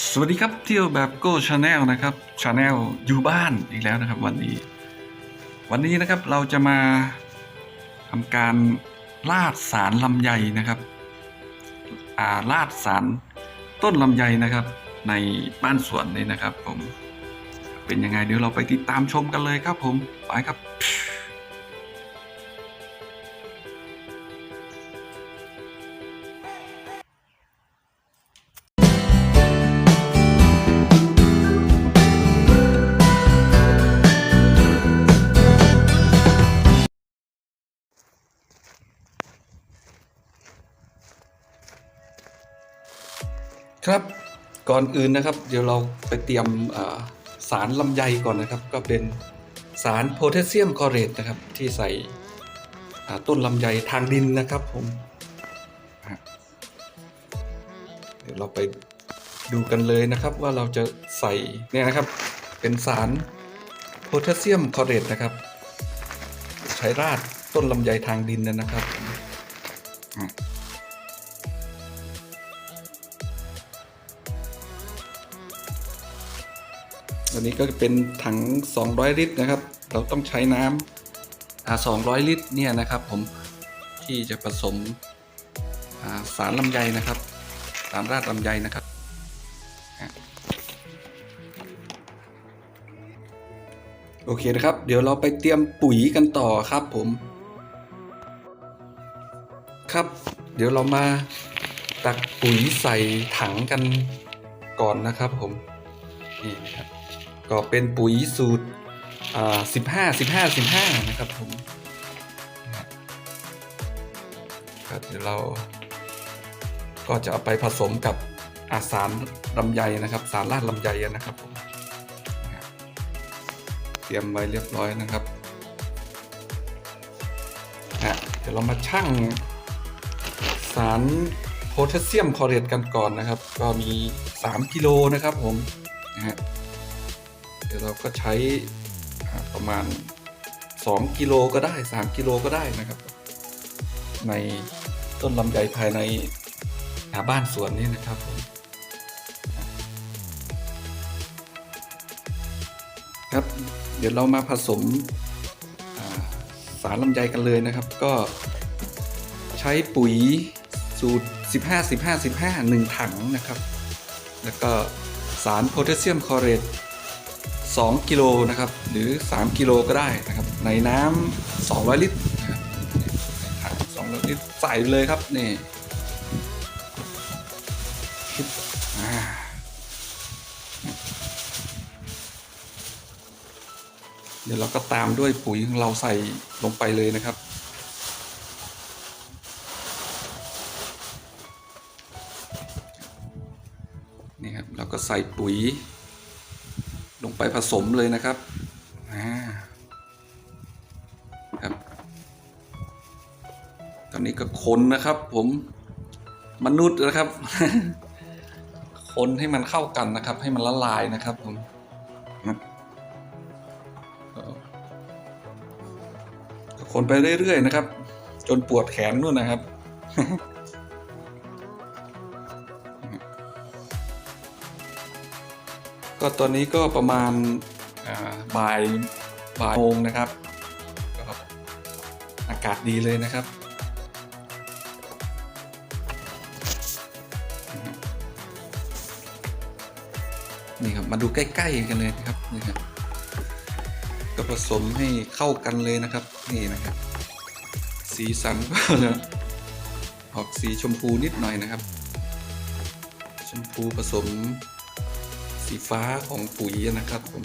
สวัสดีครับเที่ยวแบบโก้ชาแนลนะครับชาแนลอยู่บ้านอีกแล้วนะครับ วันนี้ วันนี้นะครับเราจะมาทำการลาดสารลำไยนะครับอาลาดสารต้นลำไยนะครับ ในบ้านสวนนี้นะครับ ผม เป็นยังไงเดี๋ยวเราไปติดตามชมกันเลยครับ ผมไปครับ ครับก่อนอื่นนะครับ เดี๋ยวเราไปเตรียมสารลำไยก่อนนะครับ ก็เป็นสารโพแทสเซียมคลอเรตนะครับ ที่ใส่ต้นลำไยทางดินนะครับผมเดี๋ยวเราไปดูกันเลยนะครับว่าเราจะใส่เนี่ยนะครับ เป็นสารโพแทสเซียมคลอเรตนะครับ ใช้ราดต้นลำไยทางดินนะครับ อันนี้ก็เป็นถัง 200 ลิตรนะครับ เราต้องใช้น้ำอ่า200 ลิตรเนี่ยนะครับผมที่จะผสมาสารลำไยนะครับ สารราดลำไยนะครับโอเคนะครับ เดี๋ยวเราไปเตรียมปุ๋ยกันต่อครับผม ครับ เดี๋ยวเรามาตักปุ๋ยใส่ถังกันก่อนนะครับผม นี่นะครับ ก็เป็นปุ๋ยสูตรอ่าสิบห้าสิบห้าสิบห้านะครับผมก็เดี๋ยวเราก็จะเอาไปผสมกับอาสารลำไยนะครับ สารลาดลำไยนะครับผมเตรียมไว้เรียบร้อยนะครับอะเดี๋ยวเรามาชั่งสารโพแทสเซียมคลอเรตกันก่อนนะครับ ก็มี 3 กิโลนะครับผมนะฮะ ดี๋ยวเราก็ใช้ประมาณ 2 กิโลก็ได้ 3 กิโลก็ได้นะครับ ในต้นลำไยภายในหาบ้านสวนนี้นะครับผมครับเดี๋ยวเรามาผสมสารลำไยกันเลยนะครับ ก็ใช้ปุ๋ยสูตร 15 15 15 1 ถังนะครับ แล้วก็สารโพแทสเซียมคลอเรต 2กิโลนะครับหรือ 3 กิโลก็ได้นะครับในน้ำ200 ลิตรนะครับถัง200 ลิตรใส่เลยครับนี่ชิบอ่าเดี๋ยวเราก็ตามด้วยปุ๋ยของเราใส่ลงไปเลยนะครับ นี่ครับเราก็ใส่ปุ๋ย ลงไปผสมเลยนะครับครับ ตอนนี้ก็คนนะครับ ผมมนุษย์นะครับ คนให้มันเข้ากันนะครับ ให้มันละลายนะครับผมคนไปเรื่อยๆนะครับ จนปวดแขนนู่นนะครับ ก็ตอนนี้ก็ประมาณบ่ายบ่ายโมงนะครับ อากาศดีเลยนะครับ นี่ครับมาดูใกล้ๆกันเลยนะครับนี่ครับก็ผสมให้เข้ากันเลยนะครับนี่นะครับ สีสันก็จะออกสีชมพูนิดหน่อยนะครับ ชมพูผสม สีฟ้าของปุ๋ยนะครับผม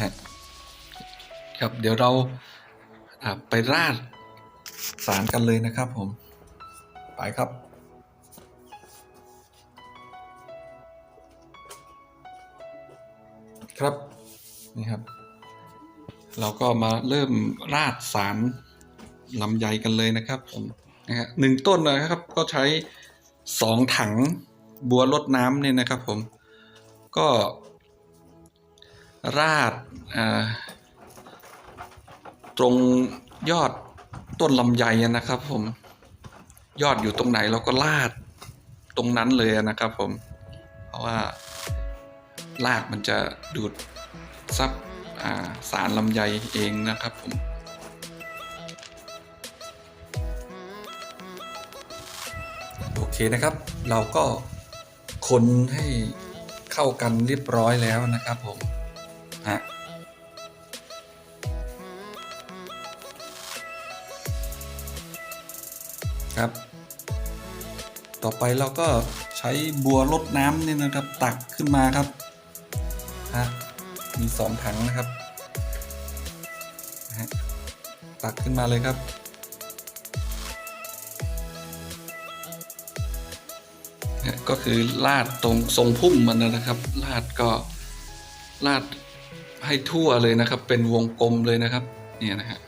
ครับเดี๋ยวเราไปราดสารกันเลยนะครับผม ไปครับครับนี่ครับ เราก็มาเริ่มราดสารลำไยกันเลยนะครับผมนะฮะหนึ่งต้นนะครับ ก็ใช้สองถังบัวรดน้ำเนี่ยนะครับผมก็ ราดตรงยอดต้นลำไยนะครับผมยอดอยู่ตรงไหนเราก็ลาดตรงนั้นเลยนะครับผม เพราะว่ารากมันจะดูดซับาสารลำไยเองนะครับผมโอเคนะครับ เราก็คนให้เข้ากันเรียบร้อยแล้วนะครับผม ฮะครับ ต่อไปเราก็ใช้บัวลดน้ำเนี่ยนะครับ ตักขึ้นมาครับฮะมีสองถังนะครับฮะตักขึ้นมาเลยครับก็คือลาดตรงทรงพุ่มมันนะครับลาดก็ลาด ให้ทั่วเลยนะครับ เป็นวงกลมเลยนะครับ เนี่ยนะฮะ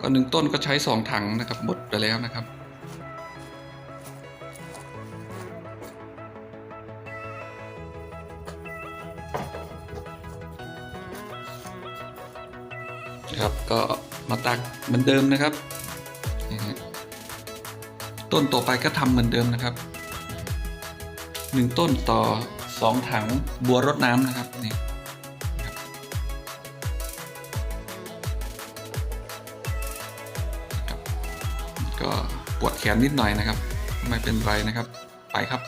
ก็หนึ่งต้นก็ใช้สองถังนะครับ หมดไปแล้วนะครับครับก็มาตักเหมือนเดิมนะครับ ต้นต่อไปก็ทำเหมือนเดิมนะครับหนึ่งต้นต่อ สองถังบัวรดน้ำนะครับนี่ก็ปวดแขนนิดหน่อยนะครับ ไม่เป็นไรนะครับ ไปครับ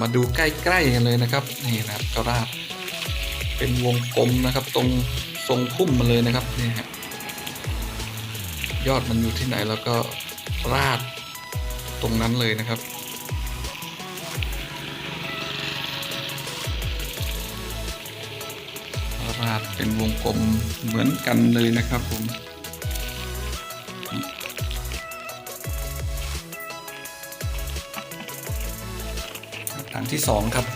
มาดูใกล้ๆกันเลยนะครับนี่นะครับก็ราดเป็นวงกลมนะครับ ตรงทรงพุ่มมาเลยนะครับนี่ฮะ ยอดมันอยู่ที่ไหนแล้วก็ราดตรงนั้นเลยนะครับ ราดเป็นวงกลมเหมือนกันเลยนะครับผมถังที่สองครับ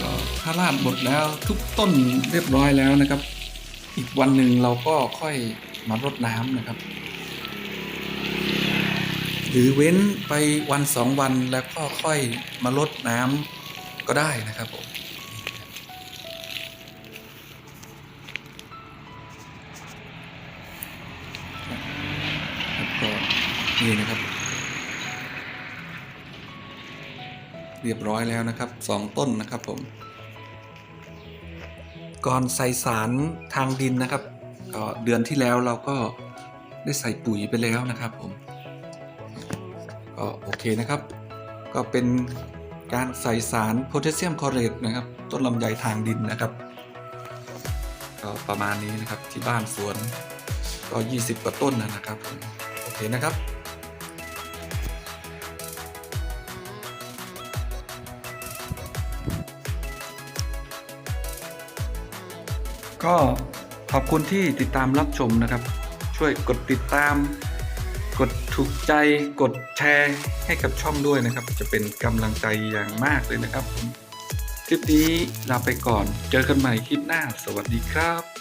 ก็ถ้าราดหมดแล้วทุกต้นเรียบร้อยแล้วนะครับ อีกวันหนึ่งเราก็ค่อยมารดน้ำนะครับ หรือเว้นไปวันสองวันแล้วก็ค่อยมารดน้ำก็ได้นะครับผมก็นี่นะครับ เรียบร้อยแล้วนะครับสองต้นนะครับผม ก่อนใส่สารทางดินนะครับก็เดือนที่แล้วเราก็ได้ใส่ปุ๋ยไปแล้วนะครับผมก็โอเคนะครับ ก็เป็นการใส่สารโพแทสเซียมคลอเรตนะครับ ต้นลำไยทางดินนะครับก็ประมาณนี้นะครับที่บ้านสวนก็ 20 กว่าต้นนะครับ โอเคนะครับ ก็ขอบคุณที่ติดตามรับชมนะครับ ช่วยกดติดตาม กดถูกใจ กดแชร์ให้กับช่องด้วยนะครับ จะเป็นกำลังใจอย่างมากเลยนะครับ คลิปนี้ลาไปก่อน เจอกันใหม่คลิปหน้า สวัสดีครับ